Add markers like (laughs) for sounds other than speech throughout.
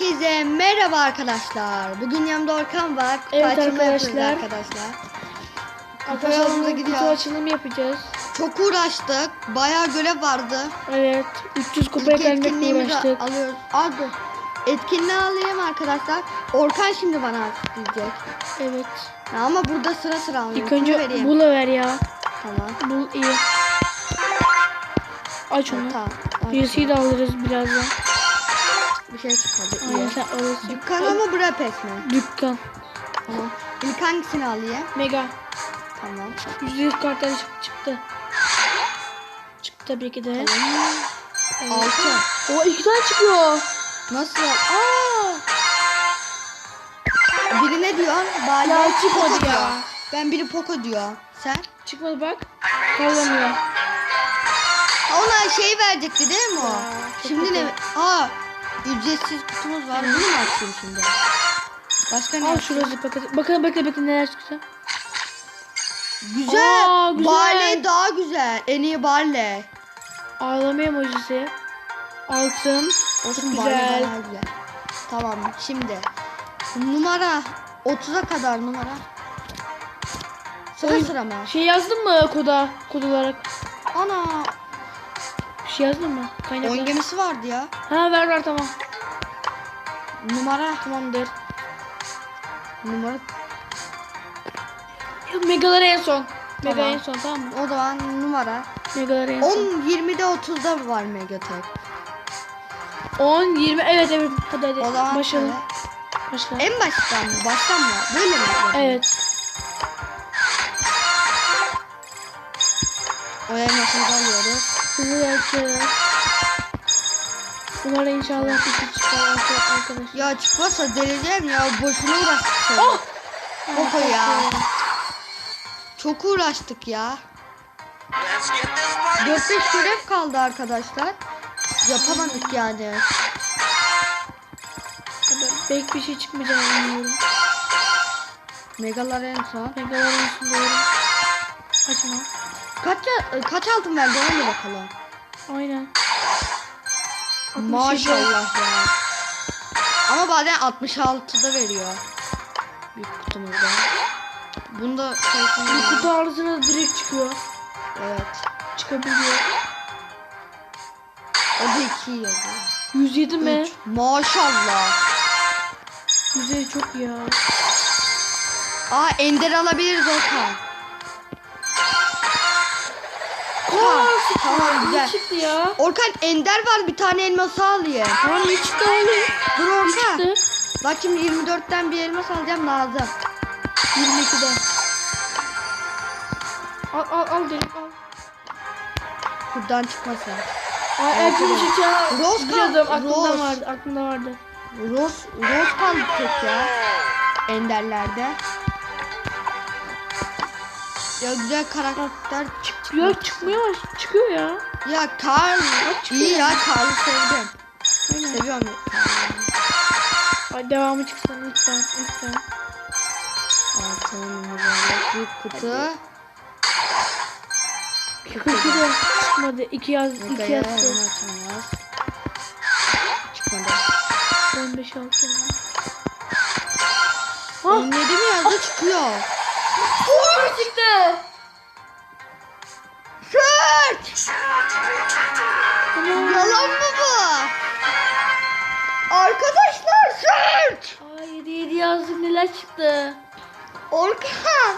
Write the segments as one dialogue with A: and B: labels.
A: Herkese merhaba arkadaşlar. Bugün yanımda Orkan var. Kutu
B: Evet
A: açılımı
B: arkadaşlar.
A: arkadaşlar. Kutu yolumuza
B: bugün kutu
A: gidiyor.
B: açılımı yapacağız.
A: Çok uğraştık. Bayağı görev vardı.
B: Evet. 300 kupa eklenmekle uğraştık.
A: alıyoruz. Hadi. Etkinliği alayım arkadaşlar. Orkan şimdi bana diyecek.
B: Evet.
A: Ya ama burada sıra sıra alıyorum.
B: İlk önce
A: vereyim?
B: bula ver ya.
A: Tamam.
B: Bul iyi. Aç onu.
A: Tamam.
B: Birisiyi de alırız birazdan.
A: Şey çıkmadı.
B: Aynen sen alırsın.
A: Dükkan ama bura pes mi?
B: Dükkan.
A: Tamam. İlk hangisini alayım?
B: Mega.
A: Tamam.
B: %100 kartlar çık- çıktı. Çıktı tabii ki de. Evet.
A: Altı.
B: O iki tane çıkıyor.
A: Nasıl? Aa! Biri ne diyor? Bale
B: Ya çıkmadı
A: diyor.
B: ya.
A: Ben biri Poco diyor. Sen?
B: Çıkmadı bak. Kavlamıyor.
A: Ha, Ona şey verecekti değil mi o?
B: Ya,
A: şimdi ne? Aa, ücretsiz kutumuz var. Bunu mu açayım şimdi? Başka ne?
B: Al
A: açayım?
B: şurası paket. Bakın bekle bekle neler çıksa.
A: Güzel.
B: Aa, güzel.
A: Bale daha güzel. En iyi Bale.
B: Ağlama emojisi. Altın.
A: Olsun
B: güzel.
A: daha güzel. Tamam şimdi. Numara 30'a kadar numara. Sıra
B: Oy.
A: sıra mı?
B: Şey yazdın mı koda? Kod olarak.
A: Ana.
B: Bir şey yazdın mı? Kaynaklar.
A: Oyun gemisi vardı ya.
B: Ha ver ver tamam.
A: Numara.
B: Tamamdır.
A: Numara.
B: Yok megaları en son. Mega
A: Tamam.
B: en son tamam mı?
A: O zaman numara.
B: Megaları en
A: 10,
B: son.
A: 20'de 30'da var Megatek.
B: 10, 20 evet evet. Hadi hadi.
A: O zaman
B: Başlayalım.
A: evet.
B: Başla.
A: En baştan mı? Baştan mı? Böyle mi?
B: Evet.
A: O elmasını alıyoruz.
B: Hızlı açıyoruz. Umarım inşallah bir şey çıkar arkadaşlar.
A: Ya çıkmazsa deleceğim ya. Boşuna uğraştık.
B: Oh!
A: Koko ya. Çok uğraştık ya. 4-5 görev kaldı arkadaşlar. Yapamadık yani.
B: Belki bir şey çıkmayacağını umuyorum.
A: Megalar en son.
B: Megaları en son doğru. Açma.
A: Kaç, kaç altın verdi ona bakalım.
B: Aynen.
A: Maşallah ya. Ama bazen 66'da veriyor. Bir kutumuzda. Bunda
B: Bir kutu arasına direkt çıkıyor.
A: Evet.
B: Çıkabiliyor.
A: O da 2 yazıyor.
B: 107 mi?
A: Maşallah.
B: 107 çok ya.
A: Aa Ender alabiliriz Okan. Tamam
B: Ne
A: güzel.
B: çıktı ya?
A: Orkan Ender var bir tane elması alayım.
B: Tamam ne çıktı oğlum?
A: Dur Orkan. Bak şimdi 24'ten bir elmas alacağım lazım.
B: 22'den. Al al al direkt al.
A: Buradan çıkmasın.
B: Ay erken çıkacağım.
A: Rose
B: Biliyordum aklımda
A: Rose.
B: vardı aklımda vardı.
A: Rose, Rose kaldı tek ya. Enderlerde. Ya güzel karakter çıktı.
B: Yok çıkmıyor? Çıkıyor ya.
A: Ya Karl
B: çıkıyor.
A: iyi ya Karl'ı sevdim.
B: Aynen.
A: Seviyorum Karl'ı.
B: Ay devamı çıksın lütfen lütfen.
A: Altın büyük kutu.
B: 42 de çıkmadı. 2 yaz 2
A: Mega'ya
B: yazdı.
A: hemen açacağız. Çıkmadı.
B: 15 6 Ha
A: 17 mi yazdı çıkıyor.
B: Uğur çıktı.
A: Shirt!
B: Aman.
A: Yalan mı bu? Arkadaşlar shirt!
B: Ay 7 7 yazdı neler çıktı.
A: Orkan!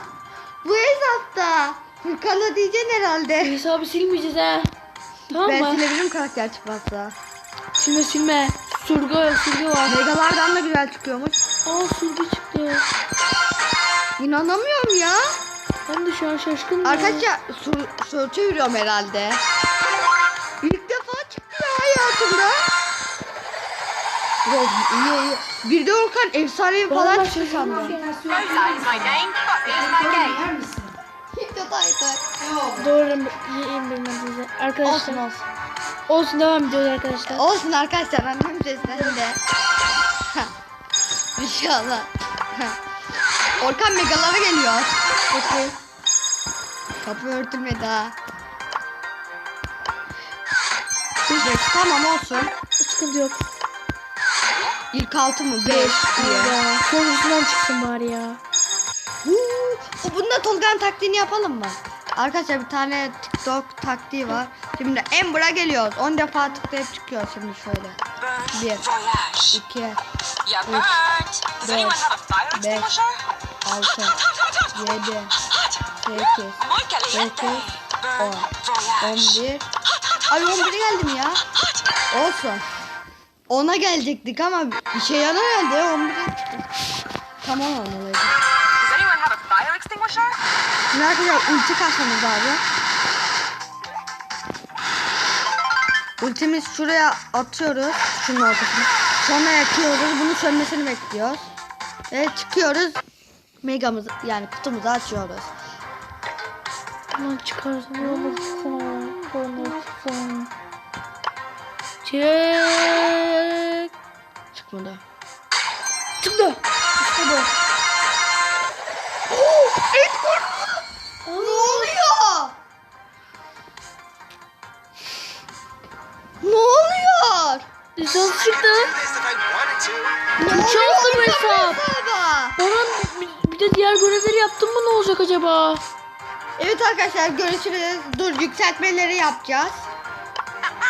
A: Bu hesapta. Furkan'a diyeceksin herhalde.
B: Hesabı silmeyeceğiz ha. Tamam
A: Ben
B: mı?
A: silebilirim karakter çıkmazsa.
B: Silme silme. Surgu, surgu var.
A: Megalardan da güzel çıkıyormuş.
B: Aa surgu çıktı.
A: İnanamıyorum ya.
B: Ben de şu an şaşkınım.
A: Arkadaşlar sur çeviriyorum herhalde. İlk defa çıktı ya hayatımda. Yok iyi iyi. Bir de Orkan efsanevi falan çıktı sandım.
C: is my game.
B: Doğru yiyeyim bilmem size.
A: Olsun
B: Arkadaşlar.
A: olsun.
B: Olsun devam ediyoruz arkadaşlar.
A: Olsun arkadaşlar annem seslendi. (laughs) İnşallah. (laughs) Orkan megalara geliyor.
B: Peki.
A: Kapı örtülmedi ha. Sıcak tamam olsun.
B: Sıkıntı yok.
A: İlk altı mı? Beş diye.
B: Ya, çok hızlıdan çıksın bari ya.
A: Huu, Bunda Tolga'nın taktiğini yapalım mı? Arkadaşlar bir tane TikTok taktiği var. Şimdi en Ember'a geliyoruz. 10 defa tıklayıp çıkıyor şimdi şöyle.
D: 1
A: 2
D: 3 4 5
A: 6, 7, 8,
D: Muy caliente.
A: Dokuz,
D: Burn
A: on,
D: voyage.
A: 11. Ay 11'e geldim ya. Olsun. 10'a gelecektik ama bir şey yaramıyordu. 11'e çıktık. Tamam olmalıydı. Şimdi arkadaşlar ulti kasmamız lazım. Ultimiz şuraya atıyoruz. Şunun ortasına. Sonra yakıyoruz. Bunun sönmesini bekliyoruz. Ve çıkıyoruz. Megamızı yani kutumuzu açıyoruz.
B: Lan çıkarsın olursun. Olursun. Çık.
A: Çıkmadı.
B: Çıktı. İşte bu.
A: Ne oluyor? Ne oluyor?
B: Lisans çıktı.
A: Ne
B: Çok şanslı de diğer görevleri yaptım mı ne olacak acaba?
A: Evet arkadaşlar görüşürüz. Dur yükseltmeleri yapacağız.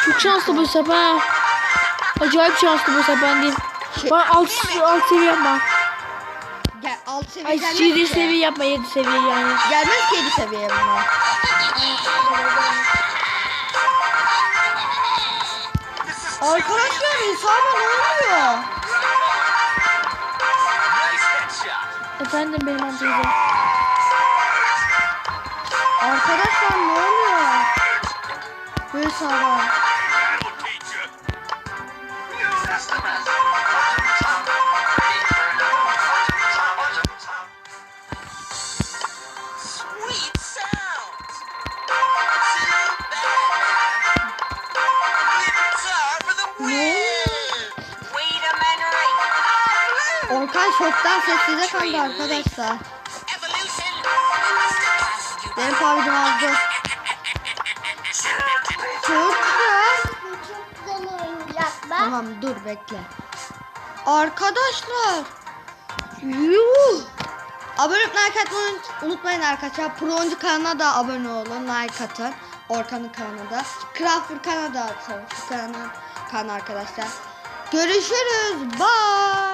B: Çok şanslı bu ha. Acayip şanslı bu hesap ben diyeyim. Bana alt, alt seviye yapma.
A: Gel alt seviye
B: Ay
A: gelmez
B: 7
A: ki.
B: seviye yapma 7 seviye yani.
A: Gelmez ki 7 seviye bunlar. Arkadaşlar insana ne oluyor?
B: Efendim benim amcayım.
A: Arkadaşlar ne oluyor? Bu hesaba. Şoktan sessize kaldı arkadaşlar. Benim pavyonum aldı. Çok güzel.
E: Çok güzel oyuncak bak.
A: Tamam dur bekle. Arkadaşlar. Yuh. Abone olmayı like atmayı unutmayın arkadaşlar. Pro oyuncu kanalına da abone olun. Like atın. Orkan'ın kanalına da. Craftful kanalına da atın. Şu kanal, kanal arkadaşlar. Görüşürüz. Bye.